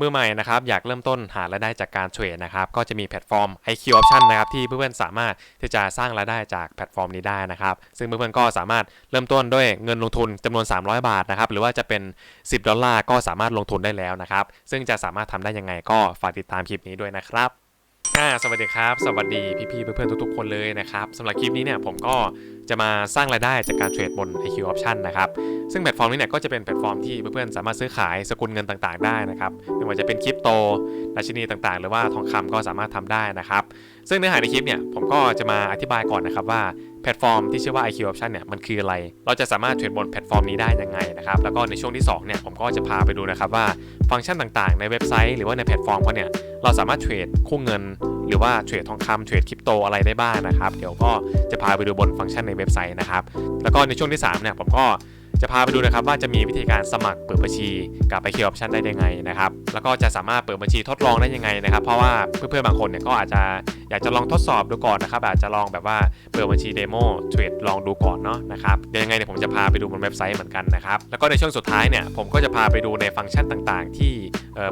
มือใหม่นะครับอยากเริ่มต้นหารายได้จากการเทรดนะครับก็จะมีแพลตฟอร์ม IQ Option นะครับที่เพื่อนๆสามารถที่จะสร้างรายได้จากแพลตฟอร์มนี้ได้นะครับซึ่งเพื่อนๆก็สามารถเริ่มต้นด้วยเงินลงทุนจำนวน 300 บาทนะครับหรือว่าจะเป็น 10 ดอลลาร์ก็สามารถลงทุนได้แล้วนะครับซึ่งจะสามารถทำได้ยังไงก็ฝากติดตามคลิปนี้ด้วยนะครับ อ่าสวัสดีครับ สวัสดีพี่ๆเพื่อนๆทุกๆคนเลยนะครับสำหรับคลิปนี้เนี่ยผมก็จะมาสร้างรายได้จากการเทรดบน IQ Option นะครับซึ่งแพลตฟอร์มนี้เนี่ยก็จะเป็นแพลตฟอร์มที่เพื่อนๆสามารถซื้อขายสกุลเงินต่างๆได้นะครับไม่ว่าจะเป็นคริปโตดัชนีต่างๆ หรือว่าทองคำก็สามารถทำได้นะครับ ซึ่งเนื้อหาในคลิปเนี่ยผมก็จะมาอธิบายก่อนนะครับว่าแพลตฟอร์มที่ชื่อว่า IQ Option เนี่ยมันคืออะไร เราจะสามารถเทรดบนแพลตฟอร์มนี้ได้ยังไงนะครับแล้วก็ในช่วงที่สองเนี่ยผมก็จะพาไปดูนะครับว่าฟังก์ชันต่างๆ ในเว็บไซต์หรือว่าในแพลตฟอร์มเขาเนี่ยเราสามารถเทรดคู่เงิน หรือว่าเทรดทองคำเทรดคริปโตอะไรได้บ้างนะครับเดี๋ยวก็จะพาไปดูบนฟังก์ชันในเว็บไซต์นะครับแล้วก็ในช่วงที่3เนี่ยผมก็ จะพาไปดูนะครับว่าจะมีวิธีการสมัครเปิดบัญชีกับ IQ Option ได้ยังไงนะครับ แล้วก็จะสามารถเปิดบัญชีทดลองได้ยังไงนะครับ เพราะว่าเพื่อนๆบางคนเนี่ยก็อาจจะอยากจะลองทดสอบดูก่อนนะครับ อาจจะลองแบบว่าเปิดบัญชีเดโมเทรดลองดูก่อนเนาะนะครับเดี๋ยวยังไงเดี๋ยวผมจะพาไปดูบนเว็บไซต์เหมือนกันนะครับ แล้วก็ในช่วงสุดท้ายเนี่ยผมก็จะพาไปดูในฟังก์ชันต่างๆ ที่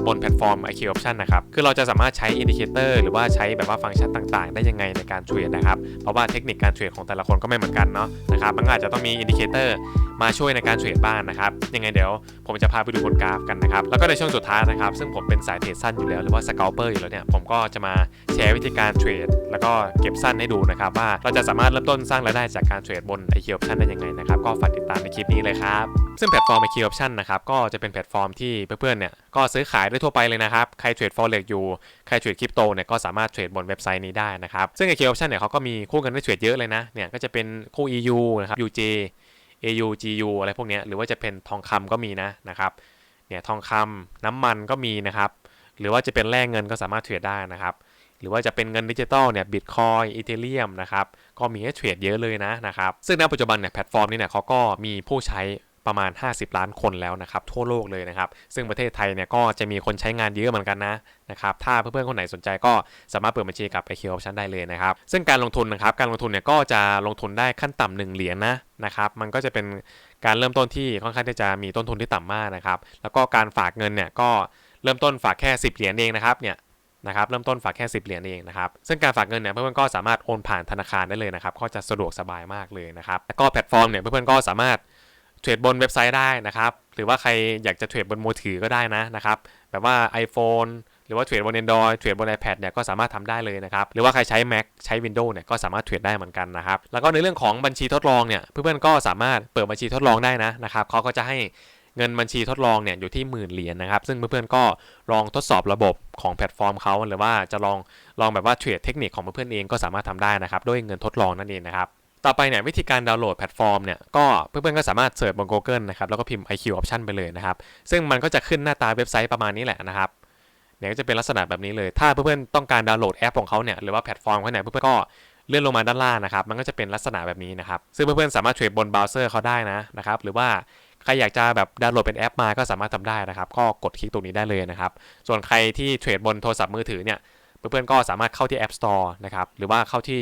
บนแพลตฟอร์ม IQ Option นะครับ คือเราจะสามารถใช้อินดิเคเตอร์หรือว่าใช้แบบว่าฟังก์ชันต่างๆ ได้ยังไงในการเทรดนะครับ เพราะว่าเทคนิคการเทรดของแต่ละคนก็ไม่เหมือนกันเนาะนะครับมันอาจจะต้องมีอินดิเคเตอร์มาช่วยในการเทรดบ้างนะครับ ยังไงเดี๋ยวผมจะพาไปดูบนกราฟกันนะครับ แล้วก็ในช่วงสุดท้ายนะครับ ซึ่งผมเป็นสายเทรดสั้นอยู่แล้วหรือว่าสก a ลเปอร์อยู่แล้วเนี่ย ผมก็จะมาแชร์วิธีการเทรด แล้วก็เก็บสั้นให้ดูนะครับ ว่าเราจะสามารถเริ่มต้นสร้างรายได้จากการเทรดบน IQ Option ได้ยังไงนะครับ ก็ฝากติดตามในคลิปนี้เลยครับ ซึ่งแพลตฟอร์ม IQ Option นะครับ ก็จะเป็นแพลตฟอร์มที่เพื่อนๆ เนี่ย ก็ซื้อขายได้ทั่วไปเลยนะครับ ใครเทรด forex อยู่ ใครเทรดคริปโตเนี่ย ก็สามารถเทรดบนเว็บไซต์นี้ได้นะครับ ซึ่ง IQ Option เนี่ยเขาก็มีคู่กันให้เทรดเยอะเลยนะ เนี่ยก็จะเป็นคู่ EU นะครับ UJ AU GU อะไรพวกนี้หรือว่าจะเป็นทองคำก็มีนะนะครับเนี่ยทองคำน้ำมันก็มีนะครับ หรือว่าจะเป็นแร่เงินก็สามารถเทรดได้นะครับหรือว่าจะเป็นเงินดิจิตอลเนี่ยบิตคอยอีเทเรียมนะครับก็มีให้เทรดเยอะเลยนะนะครับซึ่งณปัจจุบันเนี่ยแพลตฟอร์มนี้เนี่ยเขาก็มีผู้ใช้ ประมาณ 50 ล้านคนแล้วนะครับทั่วโลกเลยนะครับ ซึ่งประเทศไทยเนี่ยก็จะมีคนใช้งานเยอะเหมือนกันนะนะครับถ้าเพื่อนๆคนไหนสนใจก็สามารถเปิดบัญชีกับ IQ Option ได้เลยนะครับ ซึ่งการลงทุนนะครับการลงทุนเนี่ยก็จะลงทุนได้ขั้นต่ำหนึ่งเหรียญนะนะครับมันก็จะเป็นการเริ่มต้นที่ค่อนข้างที่จะมีต้นทุนที่ต่ำมากนะครับแล้วก็การฝากเงินเนี่ยก็เริ่มต้นฝากแค่ 10 เหรียญเองนะครับเนี่ยนะครับเริ่มต้นฝากแค่ 10 เหรียญเองนะครับ ซึ่งการฝากเงินเนี่ยเพื่อนๆก็สามารถโอนผ่านธนาคารได้เลยนะครับก็จะสะดวกสบายมากเลยนะครับแล้วก็แพลตฟอร์มเนี่ยเพื่อนๆก็สามารถ เทรดบนเว็บไซต์ได้นะครับ หรือว่าใครอยากจะเทรดบนมือถือก็ได้นะนะครับ แบบว่า iPhone หรือว่าเทรดบน Android เทรดบน iPad เนี่ยก็สามารถทำได้เลยนะครับ หรือว่าใครใช้ Mac ใช้ Windows เนี่ยก็สามารถเทรดได้เหมือนกันนะครับ แล้วก็ในเรื่องของบัญชีทดลองเนี่ย เพื่อนๆก็สามารถเปิดบัญชีทดลองได้นะนะครับเขาก็จะให้เงินบัญชีทดลองเนี่ยอยู่ที่หมื่นเหรียญนะครับ ซึ่งเพื่อนๆก็ลองทดสอบระบบของแพลตฟอร์มเขาหรือว่าจะลองลองแบบว่าเทรดเทคนิคของเพื่อนๆเองก็สามารถทำได้นะครับ ด้วยเงินทดลองนั่นเองนะครับ ต่อไปเนี่ยวิธีการดาวน์โหลดแพลตฟอร์มเนี่ยก็เพื่อนๆก็สามารถเสิร์ชบน Google นะครับแล้วก็พิมพ์ IQ Option ไปเลยนะครับ ซึ่งมันก็จะขึ้นหน้าตาเว็บไซต์ประมาณนี้แหละนะครับเนี่ยก็จะเป็นลักษณะแบบนี้เลย ถ้าเพื่อนๆต้องการดาวน์โหลดแอปของเขาเนี่ยหรือว่าแพลตฟอร์มเขาเนี่ยเพื่อนๆก็เลื่อนลงมาด้านล่างนะครับ มันก็จะเป็นลักษณะแบบนี้นะครับ ซึ่งเพื่อนๆสามารถเทรดบนเบราว์เซอร์เขาได้นะนะครับ หรือว่าใครอยากจะแบบดาวน์โหลดเป็นแอปมาก็สามารถทำได้นะครับ ก็กดคลิกตรงนี้ได้เลยนะครับ ส่วนใครที่เทรดบนโทรศัพท์มือถือเนี่ย เพื่อนๆก็สามารถเข้าที่ App Store นะครับหรือว่าเข้าที่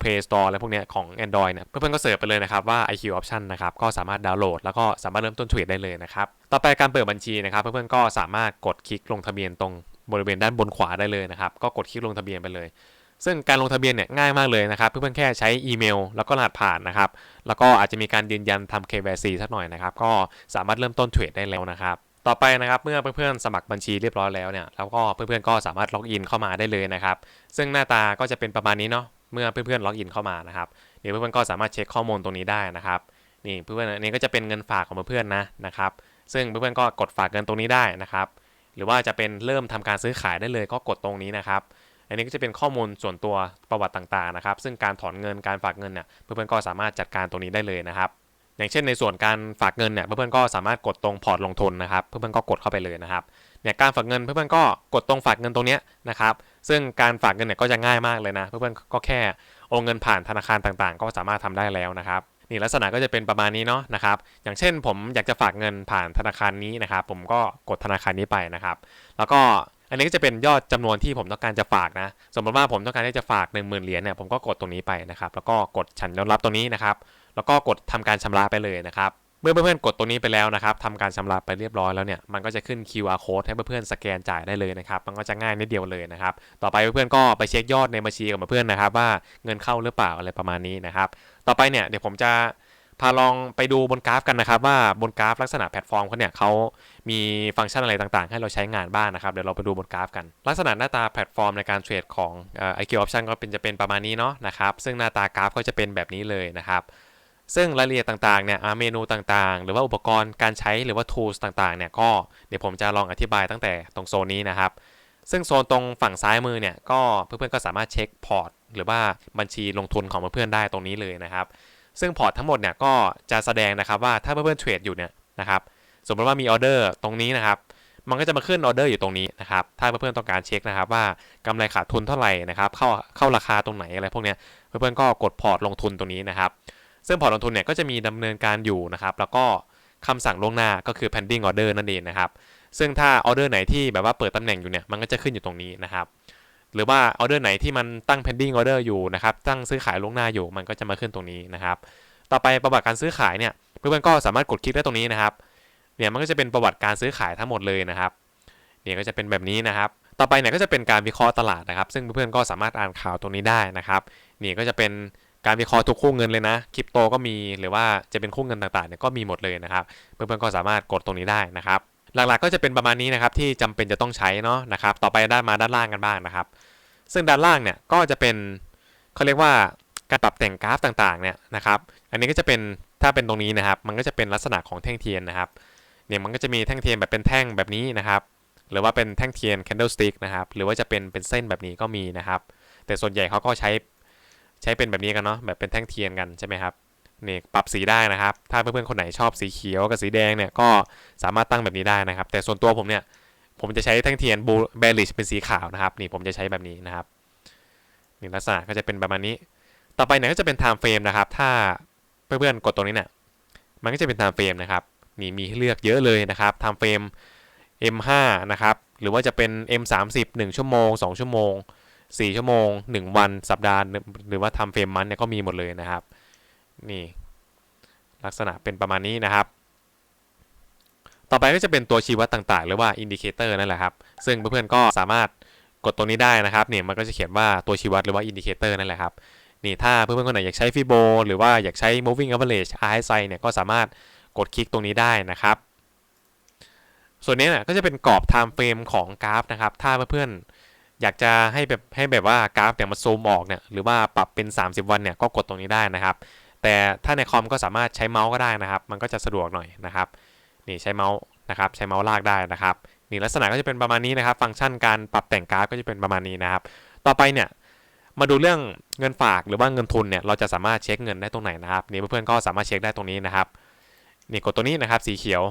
Play Store อะไรพวกเนี้ยของ Android เนี่ยเพื่อนๆก็เสิร์ชไปเลยนะครับว่า IQ Option นะครับก็สามารถดาวน์โหลด แล้วก็สามารถเริ่มต้นเทรดได้เลยนะครับต่อไปการเปิดบัญชีนะครับเพื่อนๆก็สามารถกดคลิกลงทะเบียนตรงบริเวณด้านบนขวาได้เลยนะครับก็กดคลิกลงทะเบียนไปเลย ซึ่งการลงทะเบียนเนี่ยง่ายมากเลยนะครับเพื่อนๆแค่ใช้อีเมล แล้วก็รหัสผ่านนะครับแล้วก็อาจจะมีการยืนยันทำ KYC สักหน่อยนะครับก็สามารถเริ่มต้นเทรดได้แล้วนะครับ ต่อไปนะครับเมื่อเพื่อนๆสมัครบัญชีเรียบร้อยแล้วเนี่ยแล้วก็เพื่อนๆก็สามารถล็อกอินเข้ามาได้เลยนะครับ ซึ่งหน้าตาก็จะเป็นประมาณนี้เนาะเมื่อเพื่อนๆล็อกอินเข้ามานะครับเดี๋ยวเพื่อนๆก็สามารถเช็คข้อมูลตรงนี้ได้นะครับนี่เพื่อนๆอันนี้ก็จะเป็นเงินฝากของเพื่อนๆนะนะครับ ซึ่งเพื่อนๆก็กดฝากเงินตรงนี้ได้นะครับ หรือว่าจะเป็นเริ่มทำการซื้อขายได้เลยก็กดตรงนี้นะครับ อันนี้ก็จะเป็นข้อมูลส่วนตัวประวัติต่างๆนะครับ ซึ่งการถอนเงินการฝากเงินเนี่ยเพื่อนๆก็สามารถจัดการตรงนี้ได้เลยนะครับ อย่างเช่นในส่วนการฝากเงินเนี่ยเพื่อนๆก็สามารถกดตรงพอร์ตลงทุนนะครับ เพื่อนๆก็กดเข้าไปเลยนะครับเนี่ยการฝากเงินเพื่อนๆก็กดตรงฝากเงินตรงเนี้ยนะครับ ซึ่งการฝากเงินเนี่ยก็จะง่ายมากเลยนะ เพื่อนๆก็แค่โอนเงินผ่านธนาคารต่างๆ ก็สามารถทำได้แล้วนะครับนี่ลักษณะก็จะเป็นประมาณนี้เนาะนะครับ อย่างเช่นผมอยากจะฝากเงินผ่านธนาคารนี้นะครับ ผมก็กดธนาคารนี้ไปนะครับ แล้วก็อันนี้ก็จะเป็นยอดจำนวนที่ผมต้องการจะฝากนะ สมมติว่าผมต้องการที่จะฝาก 1 0,000 เหรียญเนี่ยผมก็กดตรงนี้ไปนะครับ แล้วก็กดฉันยอมรับตรงนี้นะครับ แล้วก็กดทำการชำระไปเลยนะครับเมื่อเพื่อนๆกดตัวนี้ไปแล้วนะครับทำการชำระไปเรียบร้อยแล้วเนี่ยมันก็จะขึ้น QR code ให้เพื่อนๆสแกนจ่ายได้เลยนะครับมันก็จะง่ายนิดเดียวเลยนะครับต่อไปเพื่อนๆก็ไปเช็คยอดในบัญชีกับเพื่อนๆนะครับ ว่าเงินเข้าหรือเปล่าอะไรประมาณนี้นะครับต่อไปเนี่ยเดี๋ยวผมจะพาลองไปดูบนกราฟกันนะครับ ว่าบนกราฟลักษณะแพลตฟอร์มเขาเนี่ยเขามีฟังก์ชันอะไรต่างๆ ให้เราใช้งานบ้างนะครับเดี๋ยวเราไปดูบนกราฟกัน ลักษณะหน้าตาแพลตฟอร์มในการเทรดของเอ่อ IQ Option ก็เป็นจะเป็นประมาณนี้เนาะนะครับซึ่งหน้าตากราฟก็จะเป็นแบบนี้เลยนะครับ ซึ่งรายละเอียดต่างๆเนี่ยเมนูต่างๆ หรือว่าอุปกรณ์การใช้หรือว่า tools ต่างๆเนี่ยก็เดี๋ยวผมจะลองอธิบายตั้งแต่ตรงโซนนี้นะครับ ซึ่งโซนตรงฝั่งซ้ายมือเนี่ยก็เพื่อนๆก็สามารถเช็คพอร์ตหรือว่าบัญชีลงทุนของเพื่อนๆได้ตรงนี้เลยนะครับ ซึ่งพอร์ตทั้งหมดเนี่ยก็จะแสดงนะครับว่าถ้าเพื่อนๆเทรดอยู่เนี่ยนะครับสมมติว่ามีออเดอร์ตรงนี้นะครับมันก็จะมาขึ้นออเดอร์อยู่ตรงนี้นะครับ ถ้าเพื่อนๆต้องการเช็คนะครับว่ากำไรขาดทุนเท่าไหร่นะครับ เข้าเข้าราคาตรงไหนอะไรพวกเนี้ย เพื่อนๆก็กดพอร์ตลงทุนตรงนี้นะครับ ซึ่งพอร์ตลงทุนเนี่ยก็จะมีดำเนินการอยู่นะครับ แล้วก็คำสั่งล่วงหน้าก็คือ pending order นั่นเองนะครับ ซึ่งถ้าออเดอร์ไหนที่แบบว่าเปิดตำแหน่งอยู่เนี่ย มันก็จะขึ้นอยู่ตรงนี้นะครับ หรือว่าออเดอร์ไหนที่มันตั้ง pending order อยู่นะครับ ตั้งซื้อขายล่วงหน้าอยู่ มันก็จะมาขึ้นตรงนี้นะครับ ต่อไปประวัติการซื้อขายเนี่ย เพื่อนๆก็สามารถกดคลิกได้ตรงนี้นะครับ เนี่ยมันก็จะเป็นประวัติการซื้อขายทั้งหมดเลยนะครับ เนี่ยก็จะเป็นแบบนี้นะครับ ต่อไปเนี่ยก็จะเป็นการวิเคราะห์ตลาดนะครับ ซึ่งเพื่อนๆก็สามารถอ่านข่าวตรงนี้ได้นะครับ นี่ก็จะเป็น การวิเคราะห์ทุกคู่เงินเลยนะคริปโตก็มีหรือว่าจะเป็นคู่เงินต่างๆเนี่ยก็มีหมดเลยนะครับ เพื่อนๆก็สามารถกดตรงนี้ได้นะครับ หลักๆก็จะเป็นประมาณนี้นะครับที่จำเป็นจะต้องใช้เนาะนะครับ ต่อไปด้านมาด้านล่างกันบ้างนะครับ ซึ่งด้านล่างเนี่ยก็จะเป็นเขาเรียกว่าการปรับแต่งกราฟต่างๆเนี่ยนะครับ อันนี้ก็จะเป็นถ้าเป็นตรงนี้นะครับ มันก็จะเป็นลักษณะของแท่งเทียนนะครับเนี่ยมันก็จะมีแท่งเทียนแบบเป็นแท่งแบบนี้นะครับ หรือว่าเป็นแท่งเทียน candlestick นะครับ หรือว่าจะเป็นเป็นเส้นแบบนี้ก็มีนะครับ แต่ส่วนใหญ่เขาก็ใช้ ใช้เป็นแบบนี้กันเนาะแบบเป็นแท่งเทียนกันใช่ไหมครับนี่ปรับสีได้นะครับ ถ้าเพื่อนๆคนไหนชอบสีเขียวกับสีแดงเนี่ยก็สามารถตั้งแบบนี้ได้นะครับ แต่ส่วนตัวผมเนี่ยผมจะใช้แท่งเทียน blue bearish เป็นสีขาวนะครับนี่ผมจะใช้แบบนี้นะครับนี่ลักษณะก็จะเป็นประมาณนี้ ต่อไปเนี่ยก็จะเป็น time frame นะครับ ถ้าเพื่อนๆกดตรงนี้เนี่ยมันก็จะเป็น time frame นะครับนี่มีให้เลือกเยอะเลยนะครับ time frame M5 นะครับหรือว่าจะเป็น M30 1ชั่วโมง 2 ชั่วโมง 4 ชั่วโมง 1 วันสัปดาห์ หรือว่าทำเฟรมมันเนี่ยก็มีหมดเลยนะครับ นี่ลักษณะเป็นประมาณนี้นะครับ ต่อไปก็จะเป็นตัวชี้วัดต่างๆ หรือว่าอินดิเคเตอร์นั่นแหละครับ ซึ่งเพื่อนๆก็สามารถกดตัวนี้ได้นะครับเนี่ยมันก็จะเขียนว่าตัวชี้วัดหรือว่าอินดิเคเตอร์นั่นแหละครับนี่ถ้าเพื่อนๆคนไหนอยากใช้ฟิโบหรือว่าอยากใช้ moving average RSI เนี่ยก็สามารถกดคลิกตรงนี้ได้นะครับ ส่วนนี้เนี่ยก็จะเป็นกรอบ time frame ของกราฟนะครับ ถ้าเพื่อนๆ อยากจะให้แบบให้แบบว่ากราฟเนี่ยมันซูมออกเนี่ยหรือว่าปรับเป็น 30 วันเนี่ยก็กดตรงนี้ได้นะครับ แต่ถ้าในคอมก็สามารถใช้เมาส์ก็ได้นะครับ มันก็จะสะดวกหน่อยนะครับนี่ใช้เมาส์นะครับใช้เมาส์ลากได้นะครับนี่ลักษณะก็จะเป็นประมาณนี้นะครับ ฟังก์ชันการปรับแต่งกราฟก็จะเป็นประมาณนี้นะครับ ต่อไปเนี่ยมาดูเรื่องเงินฝากหรือว่าเงินทุนเนี่ยเราจะสามารถเช็คเงินได้ตรงไหนนะครับนี่เพื่อนๆก็สามารถเช็คได้ตรงนี้นะครับนี่กดตัวนี้นะครับสีเขียว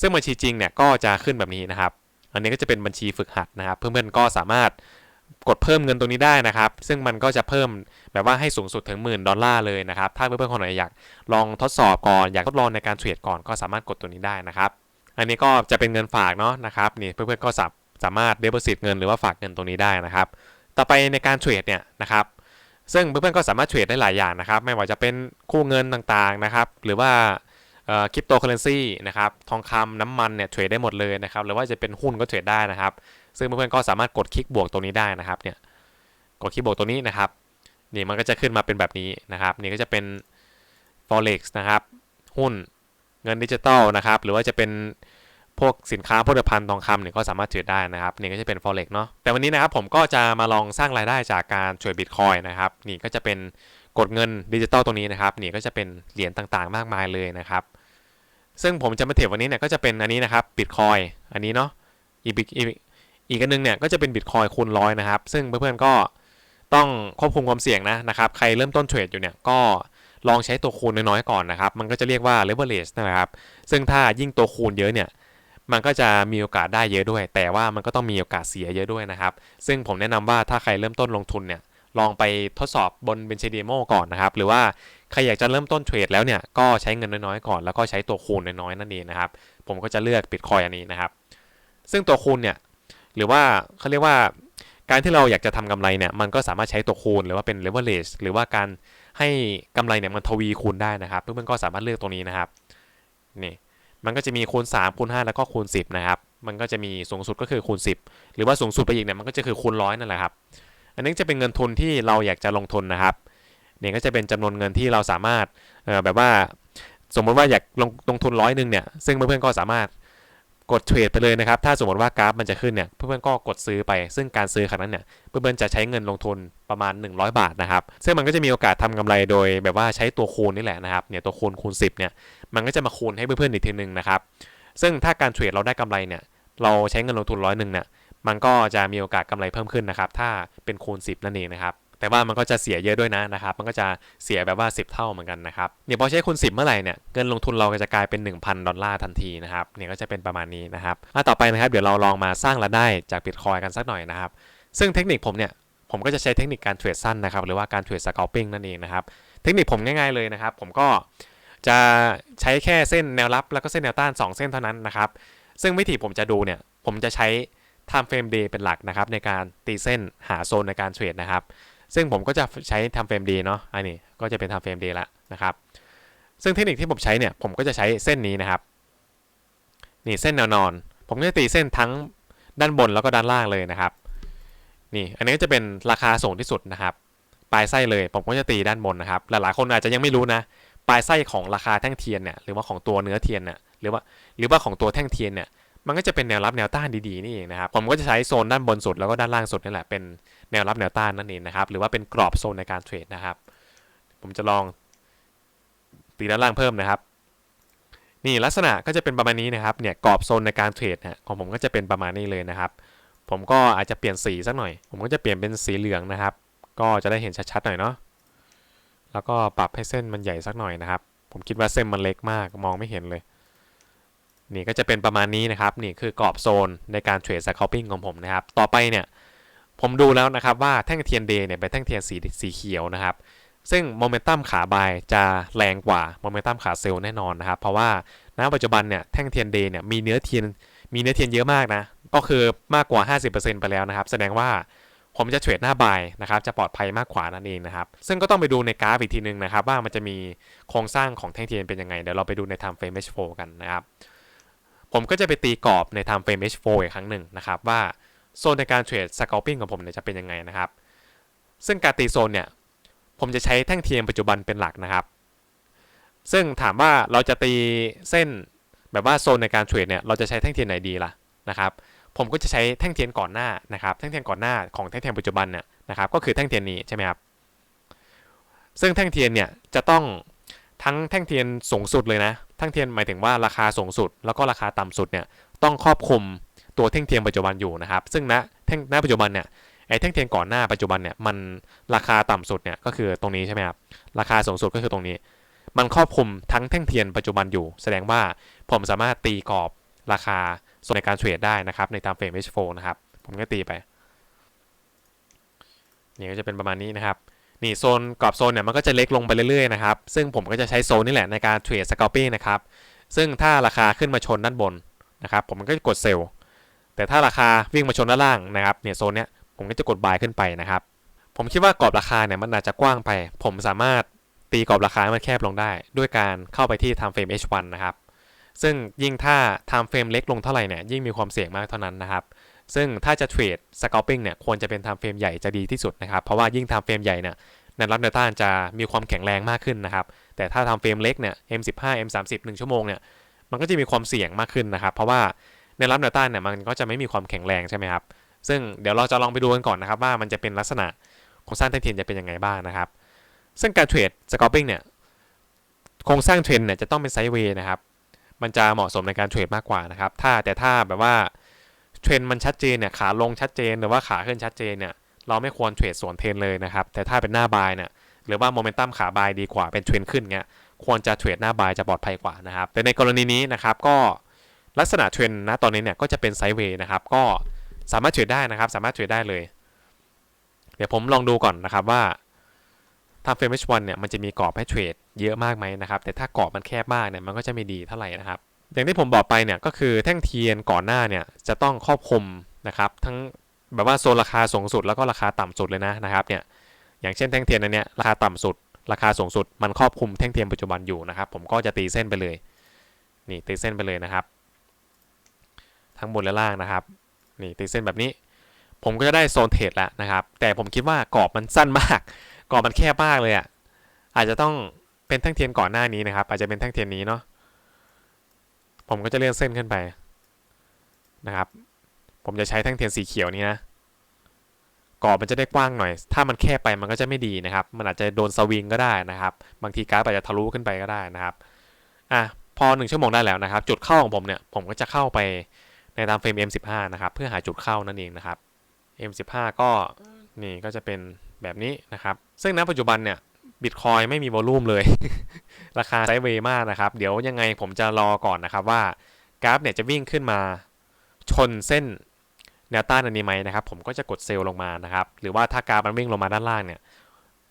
ซึ่งบัญชีจริงเนี่ยก็จะขึ้นแบบนี้นะครับ อันนี้ก็จะเป็นบัญชีฝึกหัดนะครับ เพื่อนๆก็สามารถกดเพิ่มเงินตรงนี้ได้นะครับ ซึ่งมันก็จะเพิ่มแบบว่าให้สูงสุดถึงหมื่นดอลลาร์เลยนะครับ ถ้าเพื่อนๆคนไหนอยากลองทดสอบก่อนอยากทดลองในการเทรดก่อนก็สามารถกดตัวนี้ได้นะครับ อันนี้ก็จะเป็นเงินฝากเนาะนะครับนี่เพื่อนๆก็สาสามารถเด p o s i t เงินหรือว่าฝากเงินตรงนี้ได้นะครับ ต่อไปในการเทรดเนี่ยนะครับ ซึ่งเพื่อนๆก็สามารถเทรดได้หลายอย่างนะครับ ไม่ว่าจะเป็นคู่เงินต่างๆนะครับ หรือว่า คริปโตเคอเรนซีนะครับทองคำน้ำมันเนี่ยเทรดได้หมดเลยนะครับหรือว่าจะเป็นหุ้นก็เทรดได้นะครับ ซึ่งเพื่อนๆก็สามารถกดคลิกบวกตรงนี้ได้นะครับเนี่ยกดคลิกบวกตัวนี้นะครับนี่มันก็จะขึ้นมาเป็นแบบนี้นะครับนี่ก็จะเป็น forex นะครับหุ้นเงินดิจิตอลนะครับหรือว่าจะเป็นพวกสินค้าผลิตภัณฑ์ทองคำเนี่ยก็สามารถเทรดได้นะครับนี่ก็จะเป็น forex เนาะแต่วันนี้นะครับผมก็จะมาลองสร้างรายได้จากการเทรดบิตคอยนะครับนี่ก็จะเป็น กดเงินดิจิตอลตรงนี้นะครับนี่ก็จะเป็นเหรียญต่างๆ มากมายเลยนะครับ ซึ่งผมจะมาเทรดวันนี้เนี่ยก็จะเป็นอันนี้นะครับบิตคอยอันนี้เนาะอีกอีกอีกอันนึงเนี่ยก็จะเป็นบิตคอยคูณร้อยนะครับ ซึ่งเพื่อนๆก็ต้องควบคุมความเสี่ยงนะนะครับ ใครเริ่มต้นเทรดอยู่เนี่ยก็ลองใช้ตัวคูณน้อยๆก่อนนะครับ มันก็จะเรียกว่า leverage นะครับ ซึ่งถ้ายิ่งตัวคูณเยอะเนี่ย มันก็จะมีโอกาสได้เยอะด้วย แต่ว่ามันก็ต้องมีโอกาสเสียเยอะด้วยนะครับ ซึ่งผมแนะนำว่าถ้าใครเริ่มต้นลงทุนเนี่ย ลองไปทดสอบบนเบนช d ดโมก่อนนะครับ หรือว่าใครอยากจะเริ่มต้นเทรดแล้วเนี่ย ก็ใช้เงินน้อยๆก่อน แล้วก็ใช้ตัวคูณน้อยๆนั่นเองนะครับ ผมก็จะเลือกบิตคอยอันนี้นะครับ ซึ่งตัวคูณเนี่ย หรือว่าเขาเรียกว่าการที่เราอยากจะทำกำไรเนี่ย มันก็สามารถใช้ตัวคูณหรือว่าเป็น leverage หรือว่าการให้กำไรเนี่ยมันทวีคูณได้นะครับเพื่อนๆก็สามารถเลือกตรงนี้นะครับ นี่ มันก็จะมีคูณ3คูณ5แล้วก็คูณ 10 นะครับ มันก็จะมีสูงสุดก็คือคูณ 10 หรือว่าสูงสุดไปอีกเนี่ย มันก็จะคือคูณร้อยนั่นแหละครับ อันนี้จะเป็นเงินทุนที่เราอยากจะลงทุนนะครับเนี่ยก็จะเป็นจำนวนเงินที่เราสามารถเออแบบว่าสมมติว่าอยากลงลงทุนร้อยหนึ่งเนี่ยซึ่งเพื่อนๆก็สามารถกดเทรดไปเลยนะครับ ถ้าสมมติว่ากราฟมันจะขึ้นเนี่ย เพื่อนๆก็กดซื้อไป ซึ่งการซื้อครั้งนั้นเนี่ย เพื่อนๆจะใช้เงินลงทุนประมาณ 100 บาทนะครับ ซึ่งมันก็จะมีโอกาสทำกำไรโดยแบบว่าใช้ตัวคูณนี่แหละนะครับ เนี่ยตัวคูณคูณ 10 เนี่ย มันก็จะมาคูณให้เพื่อนๆอีกทีหนึงนะครับ ซึ่งถ้าการเทรดเราได้กำไรเนี่ย เราใช้เงินลงทุนร้อยหนึ่งเนี่ย มันก็จะมีโอกาสกำไรเพิ่มขึ้นนะครับ ถ้าเป็นคูณ 10 นั่นเองนะครับแต่ว่ามันก็จะเสียเยอะด้วยนะนะครับ มันก็จะเสียแบบว่า 10 เท่าเหมือนกันนะครับเนี่ยพอใช้คูณ10 เมื่อไหร่เนี่ย เงินลงทุนเราก็จะกลายเป็น 1,000 ดอลลาร์ทันทีนะครับ เนี่ยก็จะเป็นประมาณนี้นะครับอะต่อไปนะครับ เดี๋ยวเราลองมาสร้างรายได้จากบิตคอยกันสักหน่อยนะครับ ซึ่งเทคนิคผมเนี่ย ผมก็จะใช้เทคนิคการเทรดสั้นนะครับ หรือว่าการเทรดสกอ l ปิ้งนั่นเองนะครับ เทคนิคผมง่ายๆเลยนะครับ ผมก็จะใช้แค่เส้นแนวรับ แล้วก็เส้นแนวต้าน 2 เส้นเท่านั้นนะครับ ซึ่งวิธีผมจะดูเนี่ย ผมจะใช้ time frame day เป็นหลักนะครับในการตีเส้นหาโซนในการเทรดนะครับ ซึ่งผมก็จะใช้ time frame day เนาะอันนี้ก็จะเป็น time frame day ละนะครับ ซึ่งเทคนิคที่ผมใช้เนี่ยผมก็จะใช้เส้นนี้นะครับนี่เส้นแนวนอน ผมจะตีเส้นทั้งด้านบนแล้วก็ด้านล่างเลยนะครับนี่อันนี้ก็จะเป็นราคาสูงที่สุดนะครับปลายไส้เลยผมก็จะตีด้านบนนะครับ หลายๆคนอาจจะยังไม่รู้นะปลายไส้ของราคาแท่งเทียนเนี่ยหรือว่าของตัวเนื้อเทียนเนี่ยหรือว่าหรือว่าของตัวแท่งเทียนเนี่ย มันก็จะเป็นแนวรับแนวต้านดีๆนี่เองนะครับ ผมก็จะใช้โซนด้านบนสุดแล้วก็ด้านล่างสุดนี่แหละเป็นแนวรับแนวต้านนั่นเองนะครับ หรือว่าเป็นกรอบโซนในการเทรดนะครับ ผมจะลองตีด้านล่างเพิ่มนะครับ นี่ลักษณะก็จะเป็นประมาณนี้นะครับ เนี่ยกรอบโซนในการเทรดนะของผมก็จะเป็นประมาณนี้เลยนะครับ ผมก็อาจจะเปลี่ยนสีสักหน่อย ผมก็จะเปลี่ยนเป็นสีเหลืองนะครับ ก็จะได้เห็นชัดๆหน่อยเนาะ แล้วก็ปรับให้เส้นมันใหญ่สักหน่อยนะครับ ผมคิดว่าเส้นมันเล็กมากมองไม่เห็นเลย นี่ก็จะเป็นประมาณนี้นะครับนี่คือกรอบโซนในการเทรดส c ค l ปิ้งของผมนะครับต่อไปเนี่ยผมดูแล้วนะครับว่าแท่งเทียนเดย์เนี่ยเป็นแท่งเทียนสีสีเขียวนะครับซึ่งโมเมนตัมขาบายจะแรงกว่าโมเมนตัมขาเซลล์แน่นอนนะครับ เพราะว่าณปัจจุบันเนี่ยแท่งเทียนเดย์เนี่ยมีเนื้อเทียนมีเนื้อเทียนเยอะมากนะก็คือมากกว่า 50%ไปแล้วนะครับ แสดงว่าผมจะเทรดหน้าบายนะครับจะปลอดภัยมากกว่านั่นเองนะครับ ซึ่งก็ต้องไปดูในกราฟอีกทีนึงนะครับ ว่ามันจะมีโครงสร้างของแท่งเทียนเป็นยังไง เดี๋ยวเราไปดูใน time frame H4 กันนะครับ ผมก็จะไปตีกรอบใน time frame H4 อีกครั้งหนึ่งนะครับว่าโซนในการเทรด scalping ของผมเนี่ยจะเป็นยังไงนะครับ ซึ่งการตีโซนเนี่ยผมจะใช้แท่งเทียนปัจจุบันเป็นหลักนะครับ ซึ่งถามว่าเราจะตีเส้นแบบว่าโซนในการเทรดเนี่ยเราจะใช้แท่งเทียนไหนดีล่ะนะครับ ผมก็จะใช้แท่งเทียนก่อนหน้านะครับแท่งเทียนก่อนหน้าของแท่งเทียนปัจจุบันเนี่ยนะครับก็คือแท่งเทียนนี้ใช่ไหมครับซึ่งแท่งเทียนเนี่ยจะต้องทั้งแท่งเทียนสูงสุดเลยนะ ท่งเทียนหมายถึงว่าราคาสูงสุด แล้วก็ราคาต่ำสุดเนี่ยต้องครอบคลุมตัวแท่งเทียนปัจจุบันอยู่นะครับ ซึ่งณแท่งณปัจจุบันเนี่ยไอ้แท่งเทียนก่อนหน้าปัจจุบันเนี่ยมันราคาต่ำสุดเนี่ยก็คือตรงนี้ใช่ไหมครับราคาสูงสุดก็คือตรงนี้ มันครอบคลุมทั้งแท่งเทียนปัจจุบันอยู่ แสดงว่าผมสามารถตีกรอบราคาโซนในการเทรดได้นะครับในตามเฟรม H4 นะครับผมก็ตีไปนี่ก็จะเป็นประมาณนี้นะครับ นี่โซนกรอบโซนเนี่ยมันก็จะเล็กลงไปเรื่อยๆนะครับ ซึ่งผมก็จะใช้โซนนี่แหละในการเทรดสก a ลปิ้งนะครับ ซึ่งถ้าราคาขึ้นมาชนด้านบนนะครับ ผมก็จะกดเซลล์แต่ถ้าราคาวิ่งมาชนด้านล่างนะครับ เนี่ยโซนเนี้ยผมก็จะกดบายขึ้นไปนะครับ ผมคิดว่ากรอบราคาเนี่ยมันอาจจะกว้างไป ผมสามารถตีกรอบราคาให้มันแคบลงได้ ด้วยการเข้าไปที่ time frame H1 นะครับ ซึ่งยิ่งถ้า time frame เล็กลงเท่าไหร่เนี่ยยิ่งมีความเสี่ยงมากเท่านั้นนะครับ ซึ่งถ้าจะเทรด scalping เนี่ยควรจะเป็น time frame ใหญ่จะดีที่สุดนะครับ เพราะว่ายิ่ง time frame ใหญ่เนี่ยแนวรับแนวต้านจะมีความแข็งแรงมากขึ้นนะครับ แต่ถ้า time frame เล็กเนี่ย M15 M30 1ชั่วโมงเนี่ยมันก็จะมีความเสี่ยงมากขึ้นนะครับ เพราะว่าแนวรับแนวต้านเนี่ยมันก็จะไม่มีความแข็งแรงใช่ไหมครับซึ่งเดี๋ยวเราจะลองไปดูกันก่อนนะครับ ว่ามันจะเป็นลักษณะโครงสร้างแท่งเทียนจะเป็นยังไงบ้างนะครับ ซึ่งการเทรด scalping เนี่ยโครงสร้างเทรนเนี่ยจะต้องเป็นไซด์เวย์นะครับมันจะเหมาะสมในการเทรดมากกว่านะครับ ถ้าแต่ถ้าแบบว่า เทรนมันชัดเจนเนี่ยขาลงชัดเจนหรือว่าขาขึ้นชัดเจนเนี่ยเราไม่ควรเทรดสวนเทรนเลยนะครับ แต่ถ้าเป็นหน้าบายเนี่ยหรือว่าโมเมนตัมขาบายดีกว่าเป็นเทรนขึ้นเงี้ยควรจะเทรดหน้าบายจะปลอดภัยกว่านะครับแต่ในกรณีนี้นะครับก็ลักษณะเทรนนะตอนนี้เนี่ยก็จะเป็นไซด์เวย์นะครับก็สามารถเทรดได้นะครับ สามารถเทรดได้เลย เดี๋ยวผมลองดูก่อนนะครับว่าทำเฟรม H1 เนี่ยมันจะมีกรอบให้เทรดเยอะมากไหมนะครับ แต่ถ้ากรอบมันแคบมากเนี่ยมันก็จะไม่ดีเท่าไหร่นะครับ อย่างที่ผมบอกไปเนี่ยก็คือแท่งเทียนก่อนหน้าเนี่ยจะต้องครอบคลุมนะครับทั้งแบบว่าโซนราคาสูงสุดแล้วก็ราคาต่ำสุดเลยนะนะครับเนี่ยอย่างเช่นแท่งเทียนอันเนี้ยราคาต่ำสุด ราคาสูงสุด มันครอบคลุมแท่งเทียนปัจจุบันอยู่นะครับ ผมก็จะตีเส้นไปเลยนี่ตีเส้นไปเลยนะครับ ทั้งบนและล่างนะครับนี่ตีเส้นแบบนี้ ผมก็จะได้โซนเทรดแล้วนะครับ แต่ผมคิดว่ากรอบมันสั้นมาก กรอบมันแคบมากเลยอะ่ะอาจจะต้องเป็นแท่งเทียนก่อนหน้านี้นะครับ อาจจะเป็นแท่งเทียนนี้เนาะ ผมก็จะเลื่อนเส้นขึ้นไปนะครับ ผมจะใช้แท่งเทียนสีเขียวนี้นะกรอบมันจะได้กว้างหน่อย ถ้ามันแคบไปมันก็จะไม่ดีนะครับ มันอาจจะโดนสวิงก็ได้นะครับ บางทีการาฟอาจจะทะลุขึ้นไปก็ได้นะครับ อะ พอ 1 ชั่วโมงได้แล้วนะครับ จุดเข้าของผมเนี่ย ผมก็จะเข้าไปในตามเฟรม M15 นะครับ เพื่อหาจุดเข้านั่นเองนะครับ M15 ก็นี่ก็จะเป็นแบบนี้นะครับ ซึ่งณปัจจุบันเนี่ยบิตคอยไม่มีวอลลุ่มเลย ราคาไซด์เวย์มากนะครับ เดี๋ยวยังไงผมจะรอก่อนนะครับว่ากราฟเนี่ยจะวิ่งขึ้นมาชนเส้นแนวต้านอันนี้ไหมนะครับ ผมก็จะกดเซลล์ลงมานะครับ หรือว่าถ้ากราฟมันวิ่งลงมาด้านล่างเนี่ย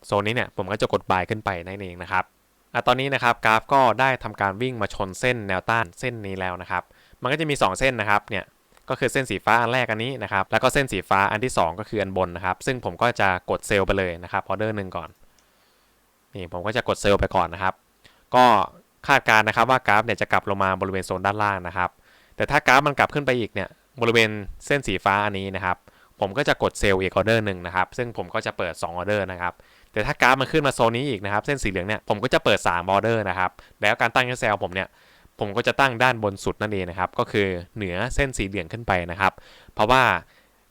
โซนนี้เนี่ยผมก็จะกดบายขึ้นไปนั่นเองนะครับอะตอนนี้นะครับกราฟก็ได้ทำการวิ่งมาชนเส้นแนวต้านเส้นนี้แล้วนะครับ มันก็จะมี 2 เส้นนะครับเนี่ยก็คือเส้นสีฟ้าอันแรกอันนี้นะครับ แล้วก็เส้นสีฟ้าอันที่ 2 ก็คืออันบนนะครับ ซึ่งผมก็จะกดเซลล์ไปเลยนะครับออเดอร์หนึ่งก่อนนี่ผมก็จะกดเซลล์ไปก่อนนะครับ ก็คาดการณ์นะครับว่ากราฟเนี่ยจะกลับลงมาบริเวณโซนด้านล่างนะครับ แต่ถ้ากราฟมันกลับขึ้นไปอีกเนี่ยบริเวณเส้นสีฟ้าอันนี้นะครับ ผมก็จะกดเซลล์อีกออเดอร์หนึ่งนะครับ ซึ่งผมก็จะเปิด2ออเดอร์นะครับแต่ถ้ากราฟมันขึ้นมาโซนนี้อีกนะครับเส้นสีเหลืองเนี่ยผมก็จะเปิด3ออเดอร์นะครับแล้วการตั้งเซลล์ผมเนี่ยผมก็จะตั้งด้านบนสุดนั่นเองนะครับก็คือเหนือเส้นสีเหลืองขึ้นไปนะครับ เพราะว่า